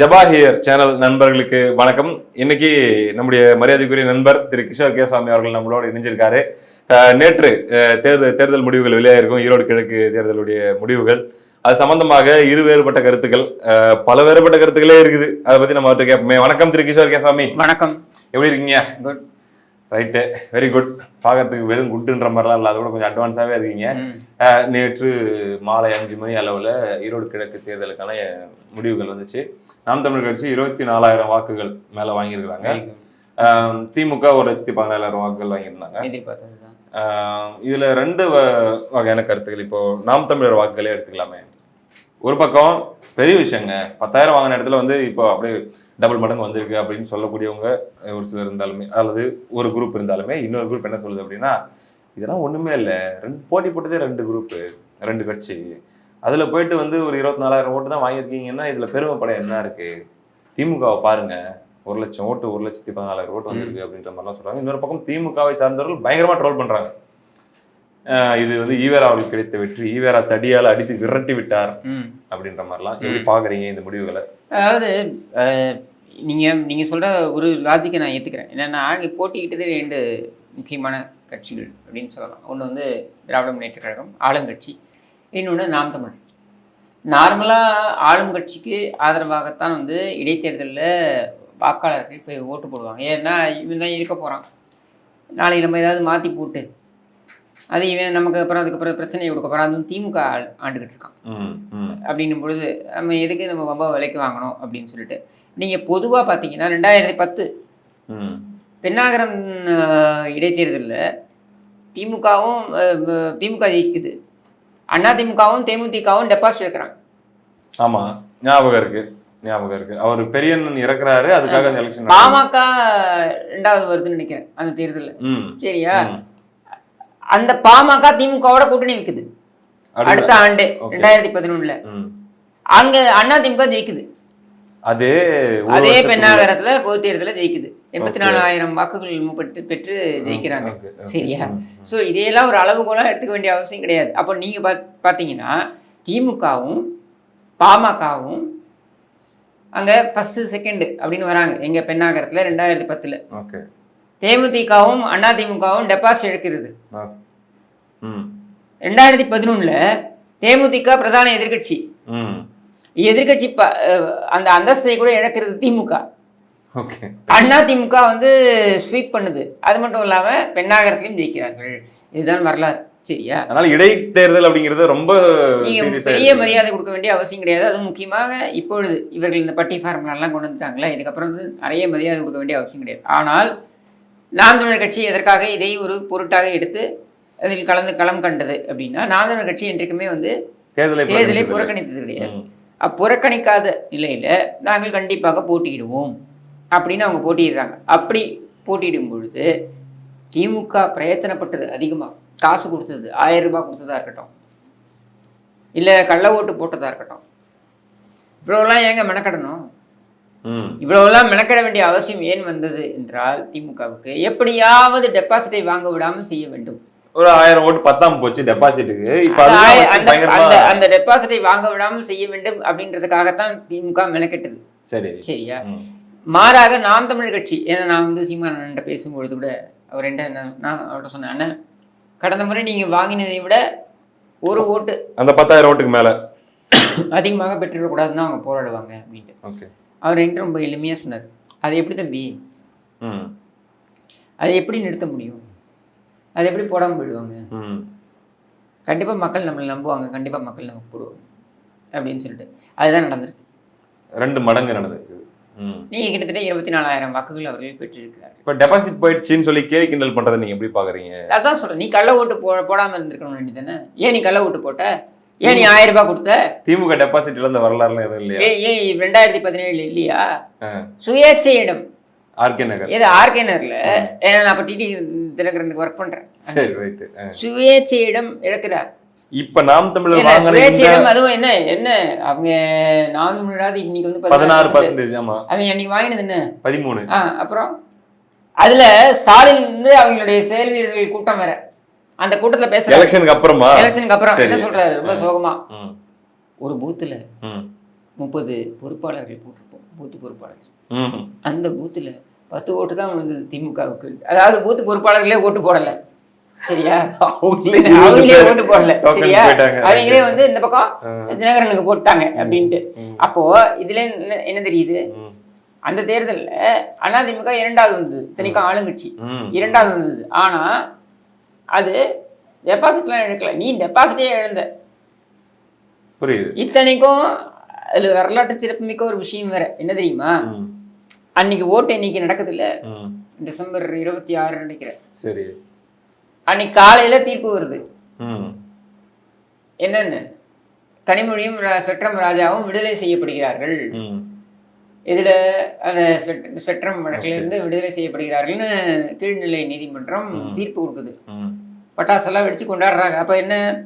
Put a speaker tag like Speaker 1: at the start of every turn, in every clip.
Speaker 1: ஜபாஹியர் channel நண்பர்களுக்கு வணக்கம். இன்னைக்கு நம்முடைய மரியாதைக்குரிய நண்பர் திரு கிஷோர் கேசாமி அவர்கள் நம்மளோட இணைஞ்சிருக்காரு. நேற்று தேர்தல் தேர்தல் முடிவுகள் வெளியாயிருக்கும். ஈரோடு கிழக்கு தேர்தலுடைய முடிவுகள். அது சம்பந்தமாக இரு வேறுபட்ட கருத்துக்கள் பல வேறுபட்ட கருத்துக்களே இருக்குது. அதை பத்தி நம்ம கேட்போமே வணக்கம் திரு கிஷோர் கேசாமி
Speaker 2: வணக்கம்.
Speaker 1: எப்படி இருக்கீங்க?
Speaker 2: குட்
Speaker 1: ரைட்டு வெரி குட் பார்க்கறதுக்கு வெறும் குட்டுன்ற மாதிரிலாம் இல்லை. அதோட கொஞ்சம் அட்வான்ஸாகவே இருக்கீங்க. நேற்று மாலை அஞ்சு மணி அளவில் ஈரோடு கிழக்கு தேர்தலுக்கான முடிவுகள் வந்துச்சு. நாம் தமிழர் கட்சி இருபத்தி நாலாயிரம் வாக்குகள் மேலே வாங்கியிருக்கிறாங்க. திமுக ஒரு லட்சத்தி பதினாலாயிரம் வாக்குகள் வாங்கியிருந்தாங்க. இதுல ரெண்டு வகையான கருத்துக்கள். இப்போ நாம் தமிழர் வாக்குகளே எடுத்துக்கலாமே. ஒரு பக்கம் பெரிய விஷயங்க. பத்தாயிரம் வாங்கின இடத்துல வந்து இப்போ அப்படியே டபுள் மடங்கு வந்திருக்கு அப்படின்னு சொல்லக்கூடியவங்க ஒரு சிலர் இருந்தாலுமே அல்லது ஒரு குரூப் இருந்தாலுமே இன்னொரு குரூப் என்ன சொல்லுது அப்படின்னா இதெல்லாம் ஒண்ணுமே இல்லை. ரெண்டு போட்டி போட்டதே ரெண்டு குரூப்பு ரெண்டு கட்சி. அதுல போயிட்டு வந்து ஒரு இருபத்தி நாலாயிரம் ஓட்டு தான் வாங்கியிருக்கீங்கன்னா இதுல பெருமைப்பட என்ன இருக்கு? திமுகவை பாருங்க. ஒரு லட்சம் ஓட்டு ஒரு லட்சத்தி பதினாலாயிரம் ஓட்டு வந்திருக்கு அப்படின்ற மாதிரிலாம் சொல்றாங்க. இன்னொரு பக்கம் திமுகவை சார்ந்தவர்கள் பயங்கரமா ட்ரோல் பண்றாங்க. அஹ் இது வந்து ஈவேரா அவருக்கு கிடைத்த வெற்றி. ஈவேரா தடியால் அடித்து விரட்டி விட்டார் அப்படின்ற மாதிரிலாம். எப்படி பாக்குறீங்க இந்த முடிவுகளை?
Speaker 2: அதாவது அஹ், நீங்க நீங்க சொல்ற ஒரு லாஜிக்கை நான் ஏத்துக்கிறேன். என்னன்னா இங்க போட்டிக்கிட்டது ரெண்டு முக்கியமான கட்சிகள் அப்படின்னு சொல்லலாம். ஒன்று வந்து திராவிட முன்னேற்ற கழகம் ஆளுங்கட்சி. இன்னொன்று நாம் தமிழ். நார்மலாக ஆளும் கட்சிக்கு ஆதரவாகத்தான் வந்து இடைத்தேர்தலில் வாக்காளர்கள் போய் ஓட்டு போடுவாங்க. ஏன்னா இவன் தான் இருக்க போகிறான் நாளைக்கு நம்ம ஏதாவது மாற்றி போட்டு அது இவன் நமக்கு அப்புறம் அதுக்கப்புறம் பிரச்சனையை கொடுக்க போகிறான் அதுவும் திமுக ஆண்டுகிட்டு இருக்கான் அப்படின்னும் பொழுது நம்ம எதுக்கு நம்ம ரொம்ப விலைக்கு வாங்கணும் அப்படின்னு சொல்லிட்டு. நீங்கள் பொதுவாக பார்த்தீங்கன்னா ரெண்டாயிரத்தி பத்து. பெண்ணாகரம் இடைத்தேர்தலில் திமுகவும் திமுக ஜெயிக்குது. அண்ணா திமுகவும் தேமுதிகவும் டெபாசிட் எடுக்கிறாங்க.
Speaker 1: ஆமா ஞாபகம் இருக்கு. ஞாபகம் இருக்கு. அவர் பெரியண்ணன் இறக்குறாரு அதுக்காக
Speaker 2: பாமக ரெண்டாவது வருதுன்னு நினைக்கிறேன் அந்த தேர்தலில். சரியா? அந்த பாமக திமுகவோட கூட்டணி வைக்குது அடுத்த ஆண்டு. ரெண்டாயிரத்தி பதினொன்னுல. அங்க அண்ணா திமுக ஜெயிக்குது.
Speaker 1: அதே
Speaker 2: அதே பெண்ணாகரத்துல பொது தேர்தலில் ஜெயிக்குது. எண்பத்தி. நாலாயிரம் வாக்குகள் பெற்று பெற்று ஜெயிக்கிறாங்க. சரியா? ஸோ இதையெல்லாம் ஒரு அளவுகோலாக எடுத்துக்க வேண்டிய அவசியம் கிடையாது. அப்போ நீங்கள் பாத் பார்த்தீங்கன்னா திமுகவும் பாமகவும் அங்கே ஃபஸ்ட்டு செகண்டு அப்படின்னு வராங்க. எங்கள் பெண்ணாகரத்தில் ரெண்டாயிரத்தி பத்தில். தேமுதிகவும் அண்ணா திமுகவும் டெபாசிட் எடுக்கிறது. ரெண்டாயிரத்தி பதினொன்றில் தேமுதிக பிரதான ப அஹ் அந்த அந்தஸ்தை கூட இழக்கிறது திமுக. அண்ணா திமுக வந்து ஸ்வீப் பண்ணுது. அது மட்டும் இல்லாமல் பெண்ணாகரத்திலையும் ஜெயிக்கிறார்கள். இதுதான் வரலாறு. சரியா?
Speaker 1: அதனால இடைத்தேர்தல் அப்படிங்கிறது ரொம்ப
Speaker 2: பெரிய மரியாதை கொடுக்க வேண்டிய அவசியம் கிடையாது. அதுவும் முக்கியமாக இப்பொழுது இவர்கள் இந்த பட்டி ஃபார்முலாலாம் கொண்டு வந்துட்டாங்களே இதுக்கப்புறம் வந்து நிறைய மரியாதை கொடுக்க வேண்டிய அவசியம் கிடையாது. ஆனால் நாம் தமிழர் கட்சி எதற்காக இதை ஒரு பொருட்டாக எடுத்து அதில் கலந்து களம் கண்டது அப்படின்னா நாம் கட்சி என்றைக்குமே வந்து
Speaker 1: தேர்தலை
Speaker 2: தேர்தலை
Speaker 1: புறக்கணித்தது.
Speaker 2: கிடையாது.
Speaker 1: ம்.
Speaker 2: அப்புறக்கணிக்காத நிலையில நாங்கள் கண்டிப்பாக போட்டியிடுவோம் அப்படின்னு அவங்க போட்டியிடுறாங்க. அப்படி போட்டியிடும் பொழுது திமுக பிரயத்தனப்பட்டது அதிகமாக காசு கொடுத்தது ஆயிரம் ரூபாய் கொடுத்ததா இருக்கட்டும். இல்லை கள்ள ஓட்டு போட்டதா இருக்கட்டும். இவ்வளோலாம் ஏங்க மெனக்கடணும்?
Speaker 1: ம்.
Speaker 2: இவ்வளோலாம் மெனக்கட வேண்டிய அவசியம் ஏன் வந்தது என்றால் திமுகவுக்கு எப்படியாவது டெபாசிட்டை வாங்க விடாமல் செய்ய வேண்டும்.
Speaker 1: ஒரு ஆயிரம் ஓட்டு பத்தாம போச்சு டெபாசிட்டுக்கு. இப்ப
Speaker 2: அந்த அந்த டெபாசிட்டை வாங்க விடாமல் செய்ய வேண்டும் அப்படின்றதுக்காகத்தான் திமுக மெனக்கெட்டது.
Speaker 1: சரி.
Speaker 2: சரியா. மாறாக நாம் தமிழர் கட்சி ஏன்னா நான் வந்து சீமானன்ட்ட பேசும்பொழுது கூட அவர் என்ன நான் அவர்கிட்ட சொன்னேன் அண்ணன் கடந்த முறை நீங்கள் வாங்கினதை விட ஒரு ஓட்டு
Speaker 1: அந்த பத்தாயிரம் ஓட்டுக்கு மேல.
Speaker 2: அதிகமாக பெற்றுடக்கூடாதுன்னு அவங்க போராடுவாங்க அப்படின்ட்டு. அவர் என்கிட்ட ரொம்ப எளிமையாக சொன்னார். அது எப்படி தம்பி?
Speaker 1: ம்.
Speaker 2: அதை எப்படி நிறுத்த முடியும்? அதை எப்படி போடாமல் போயிடுவாங்க?
Speaker 1: ம்.
Speaker 2: கண்டிப்பாக மக்கள் நம்மளை நம்புவாங்க. கண்டிப்பாக மக்கள் நமக்கு போடுவாங்க. அப்படின்னு சொல்லிட்டு. அதுதான் நடந்திருக்கு.
Speaker 1: ரெண்டு மடங்கு நடந்திருக்கு
Speaker 2: நீங்கள் கிட்டத்தட்ட இருபத்தி நாலாயிரம் வாக்குகள் அவர்கள் பெற்றிருக்கிறார்
Speaker 1: இப்ப டெபாசிட் போயிடுச்சுன்னு சொல்லி கேலி கிண்டல் பண்றதை நீங்க எப்படி பாக்குறீங்க?
Speaker 2: அதான் சொல்கிறேன் நீ கள்ள ஓட்டு போ போடாமல் இருந்திருக்கணும் வேண்டியதானே ஏன் நீ கள்ள ஓட்டு போட்ட? ஏன் நீ ஆயிரம் ரூபாய் கொடுத்த?
Speaker 1: திமுக டெபாசிட் இழந்த வரலாறுலாம் எதுவும் இல்லையா?
Speaker 2: ஏன் ரெண்டாயிரத்தி பதினேழு இல்லையா. சுயேட்சை இடம்
Speaker 1: ஆர்கே நகர்.
Speaker 2: ஏதோ ஆர்கே நகர்ல? ஏன்னா நான் இப்போ டிடி தினகரனுக்கு ஒர்க் பண்றேன்.
Speaker 1: சரி ரைட்டு
Speaker 2: இழக்கிறார்.
Speaker 1: இப்ப நாம் தமிழர் வாங்கின
Speaker 2: அதுவும் என்ன என்ன? அவங்க நான் தமிழராது இன்னைக்கு வந்து
Speaker 1: பதினாறு
Speaker 2: 16%
Speaker 1: பர்சன்டேஜ். ஆமா.
Speaker 2: அவங்க அன்னைக்கு வாங்கினது என்ன?
Speaker 1: பதிமூணு.
Speaker 2: அப்புறம்? அதுல ஸ்டாலின் வந்து அவங்களுடைய செயல் வீரர்கள் கூட்டம் வேற. அந்த கூட்டத்துல பேசுறாரு.
Speaker 1: எலெக்ஷனுக்கு அப்புறமா?
Speaker 2: எலெக்ஷனுக்கு அப்புறம். என்ன சொல்றாரு? ரொம்ப சோகமா. ஒரு பூத்துல. முப்பது பொறுப்பாளர்கள் போட்டிருப்போம். பூத்து பொறுப்பாளர் அந்த பூத்துல பத்து ஓட்டு தான் விழுந்தது திமுகவுக்கு. அதாவது பூத்து பொறுப்பாளர்களே ஓட்டு போடல. சரியா?
Speaker 1: அவங்களே
Speaker 2: ஓட்டு போடல. சரியா. அவங்களே வந்து இந்த பக்கம். தினகரனுக்கு போட்டாங்க அப்படின்ட்டு. அப்போ இதுல என்ன தெரியுது. அந்த தேர்தல்ல அதிமுக இரண்டாவது வந்தது. இத்தனைக்கும் ஆளுங்கட்சி. இரண்டாவது வந்தது. ஆனா அது டெபாசிட்லாம் எடுக்கல. நீ டெபாசிட்டே இழந்த
Speaker 1: புரியுது.
Speaker 2: இத்தனைக்கும் அதுல வரலாற்று சிறப்புமிக்க ஒரு விஷயம் வேற. என்ன தெரியுமா. அன்னைக்கு ஓட்டு எண்ணிக்கை நடக்குது இல்ல. டிசம்பர் இருபத்தி ஆறு நினைக்கிறேன்.
Speaker 1: சரி.
Speaker 2: அன்னைக்கு காலையில தீர்ப்பு வருது. என்னன்னு? கனிமொழியும் ஸ்பெக்ட்ரம் ராஜாவும் விடுதலை செய்யப்படுகிறார்கள். இதுல அந்த ஸ்பெக்ட்- ஸ்பெக்ட்ரம் வழக்கிலிருந்து விடுதலை செய்யப்படுகிறார்கள்னு கீழ்நிலை நீதிமன்றம். தீர்ப்பு கொடுக்குது. பட்டாசெல்லாம் வெடிச்சு கொண்டாடுறாங்க. அப்ப என்ன?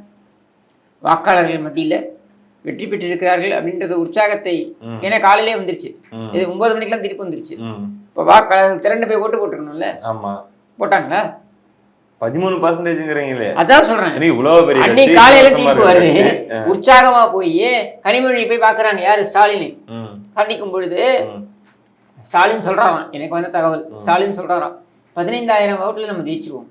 Speaker 2: வாக்காளர்கள் மத்தியில வெற்றி பெற்றிருக்கிறார்கள் அப்படின்றது உற்சாகத்தை. ஏன்னா காலையிலே வந்துருச்சு. இது ஒன்பது மணிக்கெல்லாம் திருப்பி வந்துருச்சு. இப்போ வாக்காளர்கள் திரண்டு போய் ஓட்டு போட்டுருக்கணும்ல
Speaker 1: ஆமா.
Speaker 2: போட்டாங்களா?
Speaker 1: பதிமூணு பர்சன்டேஜ்ங்கிறீங்களே
Speaker 2: அதான் சொல்றேன்.
Speaker 1: இவ்வளவு பெரிய
Speaker 2: அன்னைக்கு காலையில தீர்ப்பு வருது. உற்சாகமா போய் கனிமொழி போய் பாக்குறாங்க. யாரு? ஸ்டாலின். கண்டிக்கும் பொழுது. ஸ்டாலின் சொல்றாராம் எனக்கு வந்த தகவல். ஸ்டாலின் சொல்றாராம். பதினைந்தாயிரம் ஓட்டுல நம்ம ஜெயிச்சிருவோம்.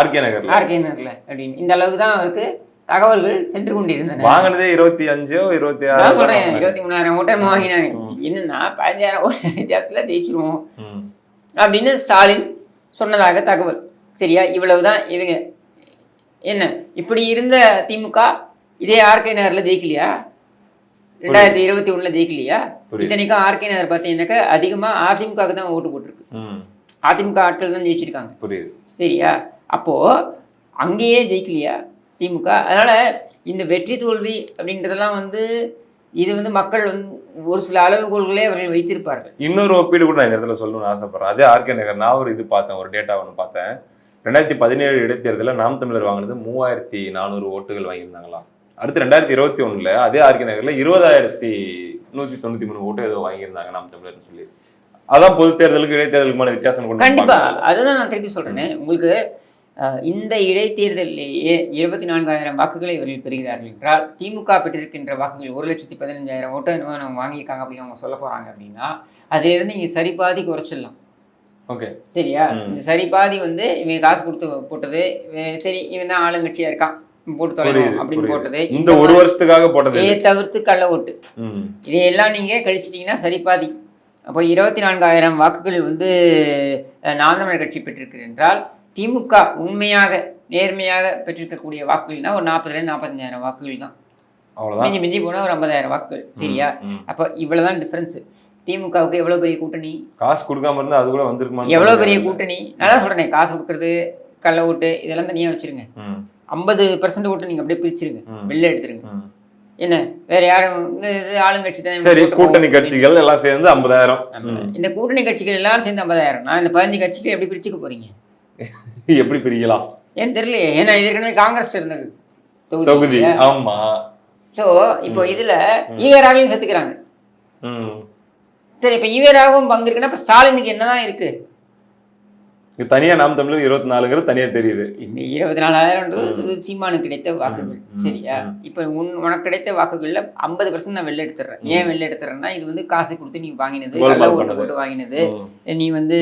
Speaker 1: ஆர்கே நகர்ல.
Speaker 2: ஆர்கே நகர்ல அப்படின்னு. இந்த அளவுக்கு தான் அவருக்கு தகவல்கள் சென்று கொண்டிருந்தன.
Speaker 1: வாங்கினதே இருபத்தி அஞ்சோ இருபத்தி ஆறு
Speaker 2: சொல்றேன் இருபத்தி மூணாயிரம் ஓட்டை வாங்கினாங்க. என்னன்னா பதினஞ்சாயிரம் ஓட்டு வித்தியாசத்துல ஜெயிச்சிருவோம். அப்படின்னு ஸ்டாலின் சொன்னதாக தகவல். சரியா? இவ்வளவுதான். இவங்க என்ன? இப்படி இருந்த திமுக இதே ஆர்கே நகர்ல ஜெயிக்கலையா? ரெண்டாயிரத்தி இருபத்தி ஒண்ணுல ஜெயிக்கலையா. இத்தனைக்கும் ஆர்கே நகர் பார்த்தீங்கன்னாக்கா அதிகமா அதிமுகவுக்கு தான் ஓட்டு போட்டிருக்கு. அதிமுக ஆட்கள் தான் ஜெயிச்சிருக்காங்க.
Speaker 1: புரியுது.
Speaker 2: சரியா? அப்போ அங்கேயே ஜெயிக்கலையா? திமுக. அதனால இந்த வெற்றி தோல்வி அப்படின்றதெல்லாம் வந்து இது வந்து மக்கள் வந்து ஒரு சில அளவுகோல்களே அவர்கள் வைத்திருப்பார்கள்.
Speaker 1: இன்னொரு ஒப்பீடு கூட நான் இந்த இடத்துல சொல்லணும்னு ஆசைப்படுறேன். அதே ஆர்கே நகர் நான் ஒரு இது பார்த்தேன் ஒரு டேட்டா ஒன்று பார்த்தேன். ரெண்டாயிரத்தி பதினேழு இடைத்தேர்தலில் நாம் தமிழர் வாங்கினது மூவாயிரத்தி நானூறு ஓட்டுகள் வாங்கியிருந்தாங்களாம். அடுத்து ரெண்டாயிரத்தி இருபத்தி ஒண்ணுல அதே ஆர்கே நகர்ல இருபதாயிரத்தி நூத்தி தொண்ணூத்தி மூணு ஓட்டு ஏதோ வாங்கியிருந்தாங்க நாம் தமிழர்னு சொல்லி. அதான் பொது தேர்தலுக்கு இடைத்தேர்தலுக்குமான வித்தியாசம் கொண்டு
Speaker 2: கண்டிப்பா.
Speaker 1: பார்க்கணும்.
Speaker 2: அதுதான் நான் திருப்பி சொல்றேனே. உங்களுக்கு இந்த இடைத்தேர்தலிலேயே இருபத்தி நான்காயிரம் வாக்குகளை இவர்கள் பெறுகிறார்கள் என்றால் திமுக பெற்றிருக்கின்ற வாக்குகள் ஒரு லட்சத்தி பதினஞ்சாயிரம் ஓட்டை என்னமோ நம்ம வாங்கியிருக்காங்க அப்படின்னு அவங்க சொல்ல போறாங்க அப்படின்னா அதுல இருந்து இங்க சரிபாதி குறைச்சிடலாம்
Speaker 1: ஓகே
Speaker 2: சரியா. இந்த சரிபாதி வந்து இவன் காசு கொடுத்து போட்டது சரி இவன் தான் ஆளுங்கட்சியா இருக்கான் போட்டு தொலைவோம் அப்படின்னு. போட்டது
Speaker 1: இந்த ஒரு வருஷத்துக்காக போட்டது இது.
Speaker 2: தவிர்த்து கள்ள ஓட்டு. இதையெல்லாம் நீங்க கழிச்சிட்டீங்கன்னா சரிபாதி அப்போ இருபத்தி நான்காயிரம் வாக்குகள் வந்து நாம் தமிழர் கட்சி பெற்றிருக்கு என்றால் திமுக உண்மையாக நேர்மையாக பெற்றிருக்கக்கூடிய வாக்குகள்னா ஒரு நாற்பதுலேருந்து நாற்பத்தஞ்சாயிரம் வாக்குகள் தான். மிஞ்சி மிஞ்சி போனால் ஒரு ஐம்பதாயிரம் வாக்குகள் சரியா. அப்போ இவ்வளவுதான் டிஃபரன்ஸ் திமுகவுக்கு எவ்வளோ பெரிய கூட்டணி?
Speaker 1: காசு கொடுக்காம இருந்தா அது கூட வந்திருக்குமா
Speaker 2: எவ்வளோ பெரிய கூட்டணி? நல்லா சொல்றேனே காசு கொடுக்கறது கள்ள ஓட்டு இதெல்லாம் தனியாக வச்சிருங்க. ஐம்பது பர்சன்ட் ஓட்டு நீங்கள் அப்படியே பிரிச்சிருங்க. வெளில எடுத்துருங்க. என்ன வேற யாரும் ஆளுங்கட்சி தானே
Speaker 1: சரி கூட்டணி. கட்சிகள் எல்லாம் சேர்ந்து ஐம்பதாயிரம்.
Speaker 2: இந்த கூட்டணி கட்சிகள் எல்லாரும் சேர்ந்து ஐம்பதாயிரம். நான் இந்த பதினஞ்சு கட்சிக்கு எப்படி பிரிச்சுக்க போறீங்க?
Speaker 1: எப்படி பிரிக்கலாம்?
Speaker 2: ஏன் தெரியலையே. ஏன்னா ஏற்கனவே காங்கிரஸ் இருந்தது.
Speaker 1: தொகுதி. ஆமா.
Speaker 2: ஸோ இப்போ இதுல ஈவேராவையும் சேர்த்துக்கிறாங்க.
Speaker 1: ம்.
Speaker 2: சரி இப்போ ஈவேராவும் பங்கு இருக்குன்னா இப்போ ஸ்டாலினுக்கு என்னதான் இருக்கு?
Speaker 1: இது தனியா நாம் தமிழர் இருபத்தி நாலுங்கிறது தனியா தெரியுது.
Speaker 2: இருபத்தி நாலாயிரம்ன்றது சீமானுக்கு கிடைத்த வாக்குகள் சரியா. இப்போ உன் உனக்கு கிடைத்த வாக்குகள்ல ஐம்பது பர்சன்ட் நான் வெளில எடுத்துறேன். ஏன் வெளில எடுத்துறேன்னா இது வந்து காசு கொடுத்து நீ வாங்கினது ஓட்டு. போட்டு வாங்கினது. நீ வந்து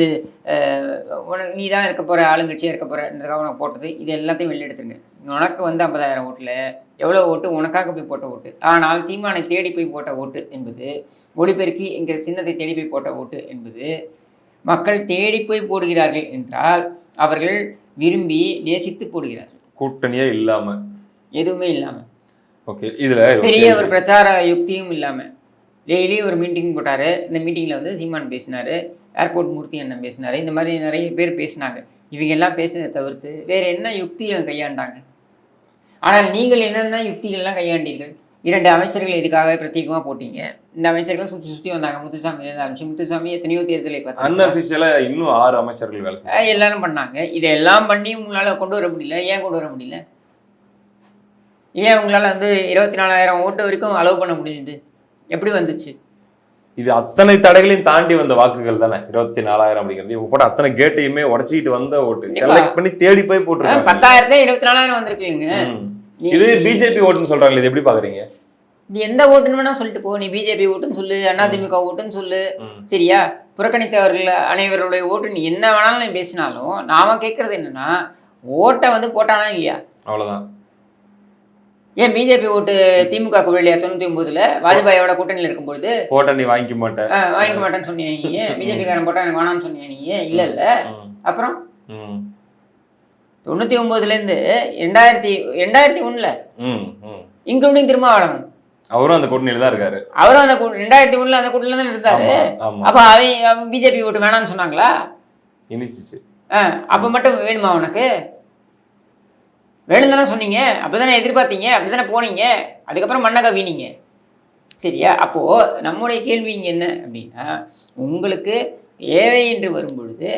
Speaker 2: நீ தான் இருக்க போற ஆளுங்கட்சியா இருக்க போறன்றதுக்காக உனக்கு போட்டது. இது எல்லாத்தையும் வெளில எடுத்துருங்க. உனக்கு வந்து ஐம்பதாயிரம் ஓட்டுல எவ்வளோ ஓட்டு உனக்காக போய் போட்ட ஓட்டு? ஆனால் சீமானை தேடி போய் போட்ட ஓட்டு என்பது ஒளிபெருக்கி என்கிற சின்னத்தை தேடி போய் போட்ட ஓட்டு என்பது மக்கள் தேடி போய் போடுகிறார்கள் என்றால் அவர்கள் விரும்பி நேசித்து போடுகிறார்கள்.
Speaker 1: கூட்டணியே இல்லாம.
Speaker 2: எதுவுமே இல்லாம.
Speaker 1: ஓகே இதுல
Speaker 2: பெரிய. ஒரு பிரச்சார யுக்தியும் இல்லாம. டெய்லி ஒரு மீட்டிங் போட்டாரு. இந்த மீட்டிங்ல வந்து சீமான் பேசினாரு ஏர்போர்ட் மூர்த்தி அண்ணன் பேசினாரு இந்த மாதிரி நிறைய பேர் பேசினாங்க. இவங்க எல்லாம் பேசுனதை தவிர்த்து வேற என்ன யுக்தியை கையாண்டாங்க? ஆனால் நீங்கள் என்னென்ன யுக்திகள்லாம் கையாண்டீர்கள்? இரண்டு அமைச்சர்கள் இதுக்காக பிரத்யேகமா போட்டீங்க? இந்த அமைச்சர்கள் சுற்றி சுற்றி வந்தாங்க. முத்துசாமி ஆரம்பிச்சு முத்துசாமி எத்தனையோ தேர்தலை பார்த்தாங்க
Speaker 1: அன்அபிஷியலா இன்னும் ஆறு அமைச்சர்கள் வேலை
Speaker 2: எல்லாரும் பண்ணாங்க. இதெல்லாம் பண்ணி உங்களால கொண்டு வர முடியல. ஏன் கொண்டு வர முடியல? ஏன் உங்களால வந்து இருபத்தி நாலாயிரம் ஓட்டு வரைக்கும் அலோவ் பண்ண முடியுது? எப்படி வந்துச்சு?
Speaker 1: இது அத்தனை தடைகளையும் தாண்டி வந்த வாக்குகள் தானே? இருபத்தி நாலாயிரம் அப்படிங்கிறது. இவங்க போட்ட அத்தனை கேட்டையுமே உடச்சிக்கிட்டு வந்த ஓட்டு. செலக்ட் பண்ணி தேடி போய் போட்டுருக்காங்க.
Speaker 2: பத்தாயிரத்துல இருபத்தி நாலாயிரம் வந்திருக்குங்க.
Speaker 1: இது பிஜேபி ஓட்டுன்னு சொல்றாங்களே இது எப்படி பாக்குறீங்க?
Speaker 2: இது எந்த ஓட்டுன்னு வேணா சொல்லிட்டு போ. நீ பிஜேபி ஓட்டுன்னு சொல்லு அதிமுக ஓட்டுன்னு சொல்லு. சரியா? புறக்கணித்தவர்கள் அனைவருடைய ஓட்டு நீ என்ன வேணாலும் நீ பேசினாலும் நாம கேட்கறது என்னன்னா ஓட்டை வந்து போட்டானா இல்லையா?
Speaker 1: அவ்வளவுதான்.
Speaker 2: ஏன் பிஜேபி ஓட்டு திமுக இல்லையா தொண்ணூத்தி ஒன்பதுல வாஜ்பாயோட கூட்டணியில் இருக்கும்பொழுது
Speaker 1: போட்ட நீ வாங்கிக்க மாட்ட.
Speaker 2: ஆ, வாங்கிக்க மாட்டேன்னு சொன்னியா நீ? பிஜேபி காரன் போட்டா எனக்கு வேணாம்னு சொன்னியா நீ? இல்ல இல்ல. அப்புறம்? தொண்ணூத்தி ஒன்பதுல இருந்து ரெண்டாயிரத்தி ரெண்டாயிரத்தி
Speaker 1: ம்.
Speaker 2: இன்க்ளூடிங் திருமாவளவன்.
Speaker 1: அவரும் அந்த கூட்டணியில தான் இருக்காரு.
Speaker 2: அவரும் அந்த ரெண்டாயிரத்தி ஒண்ணுல அந்த கூட்டணியில தான் இருந்தாரு. அப்ப அவன் பிஜேபி ஓட்டு வேணாம்னு சொன்னாங்களா?
Speaker 1: இனிச்சிச்சு
Speaker 2: அப்ப மட்டும் வேணுமா உனக்கு? வேணும் தானே சொன்னீங்க. அப்படிதானே எதிர்பார்த்தீங்க. அப்படிதானே போனீங்க. அதுக்கப்புறம் மண்ணக வீணீங்க சரியா? அப்போ நம்முடைய கேள்வி இங்க என்ன அப்படின்னா உங்களுக்கு தேவை என்று வரும் பொழுது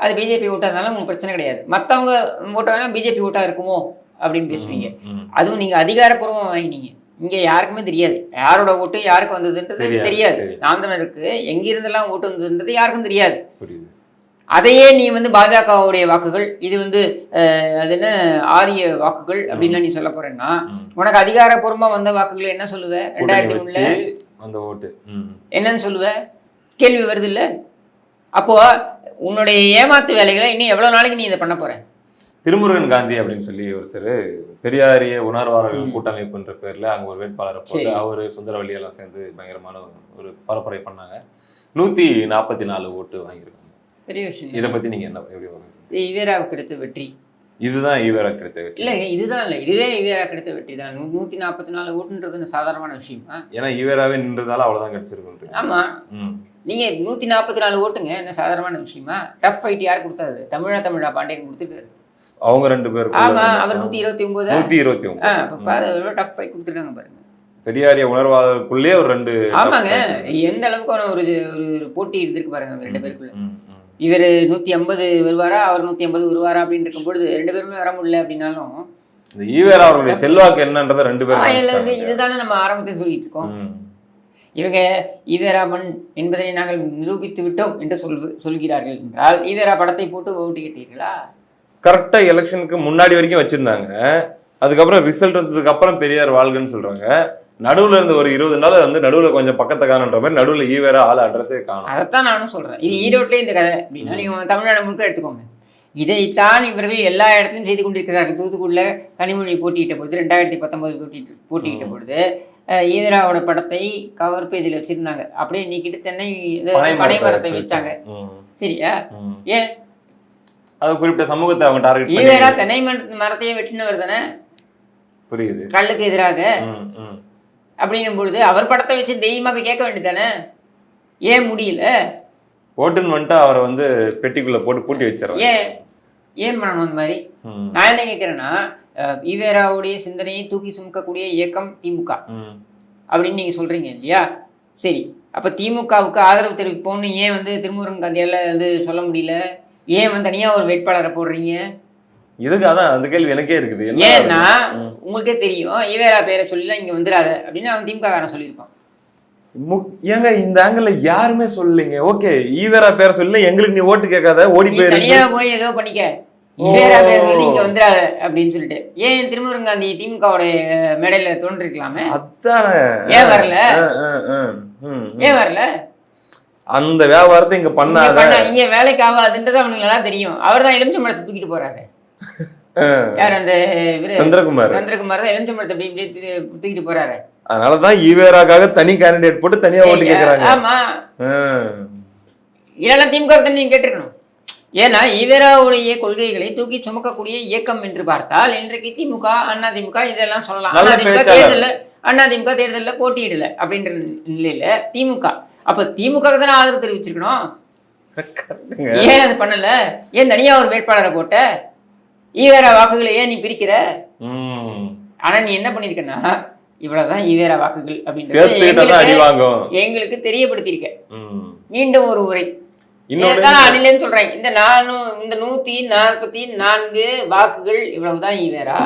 Speaker 2: அது பிஜேபி ஓட்டா இருந்தாலும் உங்களுக்கு பிரச்சனை கிடையாது. மற்றவங்க ஓட்டா வேணா பிஜேபி ஓட்டா இருக்குமோ அப்படின்னு பேசுவீங்க. அதுவும் நீங்க அதிகாரப்பூர்வமா வாங்கினீங்க இங்க யாருக்குமே தெரியாது. யாரோட ஓட்டு யாருக்கு வந்ததுன்றது
Speaker 1: தெரியாது.
Speaker 2: நாந்தனருக்கு எங்க இருந்தெல்லாம் ஓட்டு வந்ததுன்றது யாருக்கும் தெரியாது. அதையே நீ வந்து பாஜகவுடைய வாக்குகள் இது வந்து அது என்ன ஆரிய வாக்குகள் அப்படின்லாம் நீ சொல்ல போறேன்னா. உனக்கு அதிகாரப்பூர்வமா வந்த வாக்குகள் என்ன சொல்லுவ? ரெண்டாயிரத்தி
Speaker 1: வச்சு
Speaker 2: ஒண்ணுல
Speaker 1: அந்த ஓட்டு. ம்.
Speaker 2: என்னன்னு சொல்லுவ? கேள்வி வருது இல்ல? அப்போ உன்னுடைய ஏமாத்து வேலைகளை இன்னும் எவ்வளவு நாளைக்கு நீ இதை பண்ண போற?
Speaker 1: திருமுருகன் காந்தி அப்படின்னு சொல்லி ஒருத்தர் பெரியாரிய உணர்வாளர்கள். கூட்டமைப்புன்ற பேர்ல அங்க ஒரு வேட்பாளரை போட்டு. அவரு சுந்தரவள்ளி எல்லாம் சேர்ந்து பயங்கரமான ஒரு பரப்புரை பண்ணாங்க. நூத்தி நாற்பத்தி நாலு ஓட்டு வாங்கியிருக்காங்க.
Speaker 2: பெரிய
Speaker 1: இதை
Speaker 2: விஷயம்
Speaker 1: பத்தி நீங்க என்ன எப்படி?
Speaker 2: ஈவேராவுக்கு கிடைத்த வெற்றி.
Speaker 1: இதுதான் ஈவரா கிடைத்த வெற்றி.
Speaker 2: இல்லைங்க இதுதான் இல்லை. இதுவே ஈவேரா கிடைத்த வெற்றி தான். நூ- நூத்தி நாற்பத்தி நாலு ஓட்டுன்றது சாதாரணமான விஷயமா.
Speaker 1: ஏன்னா ஈவராவே நின்றதால அவ்வளவுதான் கிடைச்சிருக்கு
Speaker 2: ஆமா.
Speaker 1: ம்
Speaker 2: நீங்க நூத்தி நாற்பத்தி நாலு ஓட்டுங்க என்ன சாதாரணமான விஷயமா? டஃப் ஃபைட் யார் கொடுத்தாது? தமிழா தமிழா பாண்டியன் கொடுத்துருக்காரு
Speaker 1: அவங்க ரெண்டு பேரும்
Speaker 2: ஆமா அவர் நூத்தி இருபத்தி ஒன்பது.
Speaker 1: நூத்தி இருபத்தி ஒன்பது.
Speaker 2: டஃப் ஃபைட் கொடுத்துருக்காங்க பாருங்க.
Speaker 1: பெரியாரிய உணர்வாளருக்குள்ளேயே ஒரு ரெண்டு
Speaker 2: ஆமாங்க. எந்த அளவுக்கு ஒரு ஒரு போட்டி இருந்திருக்கு பாருங்க அந்த ரெண்டு பேருக்குள்ள. இவர் நூத்தி ஐம்பது வருவாரா அவர் நூத்தி ஐம்பது வருவாரா அப்படின்னு இருக்கும்பொழுது ரெண்டு பேருமே வர முடியல அப்படின்னாலும்
Speaker 1: இந்த ஈவேரா அவர்களுடைய செல்வாக்கு என்னன்றதை ரெண்டு பேரும்.
Speaker 2: இதுதானே நம்ம ஆரம்பத்தில் சொல்லிட்டு இருக்கோம். இவங்க ஈவேராமன் என்பதை நாங்கள் நிரூபித்து விட்டோம் என்று சொல் சொல்கிறார்கள் என்றால் ஈவேரா படத்தை போட்டு ஓட்டு கேட்டீர்களா
Speaker 1: கரெக்டா எலெக்ஷனுக்கு முன்னாடி வரைக்கும் வச்சிருந்தாங்க. அதுக்கப்புறம் ரிசல்ட் வந்ததுக்கு அப்புறம் பெரியார் வாழ்கன்னு சொல்றாங்க. நடுவுல இருந்த ஒரு இருபது நாள் வந்து நடுவுல கொஞ்சம் பக்கத்தை காணுன்ற மாதிரி நடுவுல ஈவேரா ஆள் அட்ரஸே காணும்.
Speaker 2: அதைத்தான் நானும் சொல்றேன். இது ஈரோட்லயே இந்த கதை. அப்படின்னா நீங்க தமிழ்நாடு முழுக்க எடுத்துக்கோங்க. இதைத்தான் இவர்கள் எல்லா இடத்துலையும் செய்து கொண்டிருக்கிறார்கள். தூத்துக்குடியில் கனிமொழி போட்டியிட்ட பொழுது ரெண்டாயிரத்தி பத்தொன்பது போட்டியிட்டு போட்டியிட்ட பொழுது ஈதராவோட படத்தை கவர் பேஜில் வச்சிருந்தாங்க. அப்படியே நீக்கிட்டு தென்னை இது பனை மரத்தை வச்சாங்க சரியா. ஏன்?
Speaker 1: அது குறிப்பிட்ட சமூகத்தை அவங்க டார்கெட் பண்ணி
Speaker 2: தென்னை மர- மரத்தையே வெட்டினவர் தானே?
Speaker 1: புரியுது.
Speaker 2: கல்லுக்கு எதிராக.
Speaker 1: ம், ம்.
Speaker 2: அப்படின்னும் பொழுது அவர் படத்தை வச்சு தெய்வமா போய் கேட்க வேண்டியதானே ஏன் முடியல?
Speaker 1: ஓட்டுன்னு வந்துட்டு அவரை வந்து பெட்டிக்குள்ள போட்டு பூட்டி வச்சிடறாங்க.
Speaker 2: ஏன்? ஏன் பண்ணணும் அந்த மாதிரி? நான் என்ன கேட்குறேன்னா ஈவேராவுடைய சிந்தனையை தூக்கி சுமக்கக்கூடிய இயக்கம் திமுக. அப்படின்னு நீங்கள் சொல்கிறீங்க இல்லையா? சரி. அப்போ திமுகவுக்கு ஆதரவு தெரிவிப்போம்னு ஏன் வந்து திருமுருகன் காந்தியால் வந்து சொல்ல முடியல? ஏன் வந்து தனியாக ஒரு வேட்பாளரை போடுறீங்க?
Speaker 1: இதுக்கு அதான் அந்த கேள்வி எனக்கே இருக்குது.
Speaker 2: ஏன்னா. உங்களுக்கே தெரியும் ஈவேரா பேரை சொல்லலாம் இங்கே வந்துடாத அப்படின்னு அவன் திமுக காரன் சொல்லியிருப்பான்.
Speaker 1: ஏங்க இந்த ஆங்கிள் யாருமே சொல்லலைங்க. ஓகே ஈவேரா பேரை சொல்லி எங்களுக்கு நீ ஓட்டு கேட்காத ஓடி
Speaker 2: நீ
Speaker 1: போயிரு.
Speaker 2: தனியாக போய் ஏதோ பண்ணிக்க. இங்கே வந்துடாத அப்படின்னு சொல்லிட்டு. ஏன் திருமுருகன் காந்தி திமுகவுடைய மேடையில் தோன்றிருக்கலாமே?
Speaker 1: அதானே?
Speaker 2: ஏன் வரல. ஏன் வரல?
Speaker 1: அந்த வியாபாரத்தை இங்க பண்ணாத.
Speaker 2: பண்ண இங்க வேலைக்கு ஆகாதுன்றது அவனுக்கு நல்லா தெரியும். அவர் தான் தூக்கிட்டு போறாரு. யார் அந்த
Speaker 1: சந்திரகுமார்.
Speaker 2: சந்திரகுமார் தான் அப்படி இப்படி தூக்கி- தூக்கிட்டு போறாரு.
Speaker 1: அதனாலதான் ஈவேராக்காக தனி கேண்டிடேட் போட்டு தனியா ஓட்டு கேக்குறாங்க.
Speaker 2: ஆமா. இதெல்லாம் திமுக நீங்க கேட்டிருக்கணும். ஏன்னா ஈவேராவுடைய கொள்கைகளை தூக்கி சுமக்கக்கூடிய இயக்கம் என்று பார்த்தால் இன்றைக்கு திமுக அண்ணா திமுக இதெல்லாம் சொல்லலாம்.
Speaker 1: நல்ல
Speaker 2: அண்ணா திமுக
Speaker 1: பேச்சாளர்.
Speaker 2: தேர்தல்ல அண்ணா திமுக தேர்தலில் போட்டியிடல அப்படின்ற நிலையில திமுக. அப்ப திமுக தானே ஆதரவு தெரிவிச்சிருக்கணும். ஏன் அது பண்ணல? ஏன் தனியா ஒரு வேட்பாளரை போட்ட? ஈவேரா வாக்குகளை ஏன் நீ பிரிக்கிற. ஆனா நீ என்ன பண்ணிருக்கன்னா இவ்வளவுதான் ஈவேரா வாக்குகள்
Speaker 1: அடி
Speaker 2: எங்களுக்கு- தெரியப்படுத்தியிருக்க. மீண்டும் ஒரு நான் அணிலேன்னு சொல்றேன். இந்த நானூ இந்த நூத்தி நாற்பத்தி நான்கு வாக்குகள் இவ்வளவுதான் ஈவேரா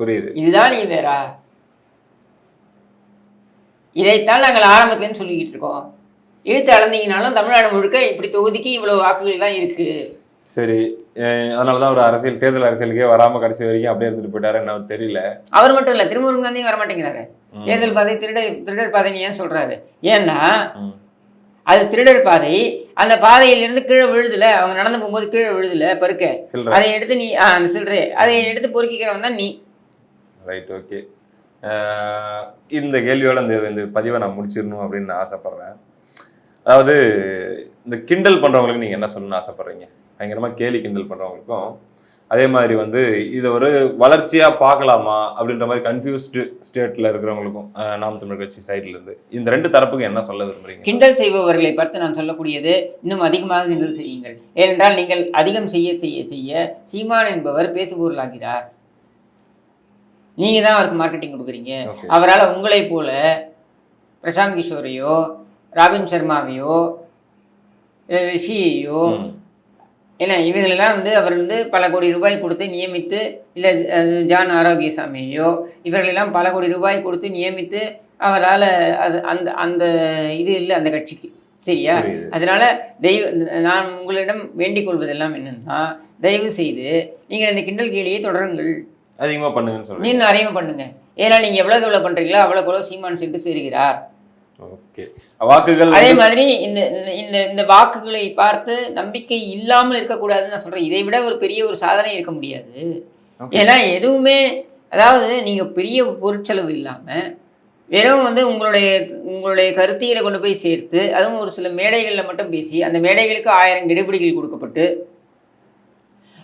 Speaker 1: புரியுது.
Speaker 2: இதுதான் ஈவேரா இதைத்தான் நாங்கள் ஆரம்பத்துலேருந்து சொல்லிக்கிட்டு இருக்கோம். இழுத்து அளந்தீங்கனாலும் தமிழ்நாடு முழுக்க இப்படி தொகுதிக்கு இவ்வளவு வாக்குகள் தான் இருக்கு.
Speaker 1: சரி. அதனாலதான் ஒரு அரசியல் தேர்தல் அரசியலுக்கே வராம கடைசி வரைக்கும் அப்படியே இருந்துட்டு போயிட்டாரு. என்ன தெரியல.
Speaker 2: அவர் மட்டும் இல்ல திருமுருகன் காந்தியும் வர மாட்டேங்கிறாரு
Speaker 1: ம்.
Speaker 2: தேர்தல் பாதை திருடர் திருடர் பாதைன்னு ஏன் சொல்றாரு? ஏன்னா. அது திருடர் பாதை. அந்த பாதையிலிருந்து கீழே விழுதுல அவங்க நடந்து போகும்போது கீழே விழுதுல பருக்க. அதை எடுத்து நீ அந்த சில்லறை அதை எடுத்து பொறுக்கிக்கிறவன் தான் நீ.
Speaker 1: ரைட் ஓகே இந்த கேள்வியோட இந்த இந்த பதிவை நான் முடிச்சிடணும் அப்படின்னு நான் ஆசைப்படுறேன். அதாவது இந்த கிண்டல் பண்றவங்களுக்கு நீங்க என்ன சொல்லணும்னு ஆசைப்படுறீங்க? பயங்கரமா கேலி கிண்டல் பண்றவங்களுக்கும் அதே மாதிரி வந்து இதை ஒரு வளர்ச்சியா பார்க்கலாமா அப்படின்ற மாதிரி கன்ஃபியூஸ்டு ஸ்டேட்ல இருக்கிறவங்களுக்கும் நாம் தமிழர் கட்சி சைட்ல இருந்து இந்த ரெண்டு தரப்புக்கு என்ன சொல்ல விரும்புறீங்க?
Speaker 2: கிண்டல் செய்பவர்களை பார்த்து நான் சொல்லக்கூடியது இன்னும் அதிகமாக கிண்டல் செய்யுங்கள். ஏனென்றால் நீங்கள் அதிகம் செய்ய செய்ய செய்ய சீமான் என்பவர் பேசுபொருளாகிறார். நீங்க தான் அவருக்கு மார்க்கெட்டிங் கொடுக்குறீங்க. அவரால் உங்களைப் போல பிரசாந்த் கிஷோரையோ ராபின் சர்மாவையோ ரிஷியையோ ஏன்னா இவங்களெல்லாம் வந்து அவர் வந்து பல கோடி ரூபாய் கொடுத்து நியமித்து இல்லை ஜான் ஆரோக்கியசாமியோ இவர்களெல்லாம் பல கோடி ரூபாய் கொடுத்து நியமித்து அவரால் அது அந்த அந்த இது இல்லை அந்த கட்சிக்கு. சரியா. அதனால தெய்வ நான் உங்களிடம் வேண்டிக் கொள்வதெல்லாம் என்னன்னா தயவு செய்து நீங்கள் இந்த கிண்டல் கேலியை தொடருங்கள்.
Speaker 1: அதிகமா பண்ணுங்கன்னு சொல்றீங்க.
Speaker 2: நீங்க அறிமுகம் பண்ணுங்க. ஏன்னா நீங்க எவ்வளவு எவ்வளவு பண்றீங்களோ அவ்வளவு எவ்வளவு சீமான் சென்று சேருகிறார்.
Speaker 1: ஓகே. வாக்குகள்
Speaker 2: அதே மாதிரி இந்த இந்த- இந்த வாக்குகளை பார்த்து நம்பிக்கை இல்லாமல் இருக்கக்கூடாதுன்னு நான் சொல்றேன். இதை விட ஒரு பெரிய ஒரு சாதனை இருக்க முடியாது. ஏன்னா எதுவுமே அதாவது நீங்க பெரிய பொருட்செலவு இல்லாம வெறும் வந்து உங்களுடைய உங்களுடைய கருத்தியலை கொண்டு போய் சேர்த்து அதுவும் ஒரு சில மேடைகளில் மட்டும் பேசி அந்த மேடைகளுக்கு ஆயிரம் கெடுபிடிகள் கொடுக்கப்பட்டு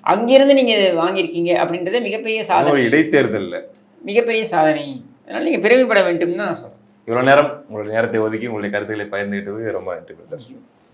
Speaker 2: அங்கிருந்து நீங்க இதை வாங்கியிருக்கீங்க அப்படின்றது மிகப்பெரிய சாதனை.
Speaker 1: இடைத்தேர்தல்ல.
Speaker 2: மிகப்பெரிய சாதனை. அதனால நீங்க பெருமைப்பட வேண்டும் தான் நான் சொல்றேன்.
Speaker 1: இவ்வளவு நேரம் உங்களுடைய நேரத்தை ஒதுக்கி உங்களுடைய கருத்துக்களை பகிர்ந்துகிட்டது ரொம்ப நன்றி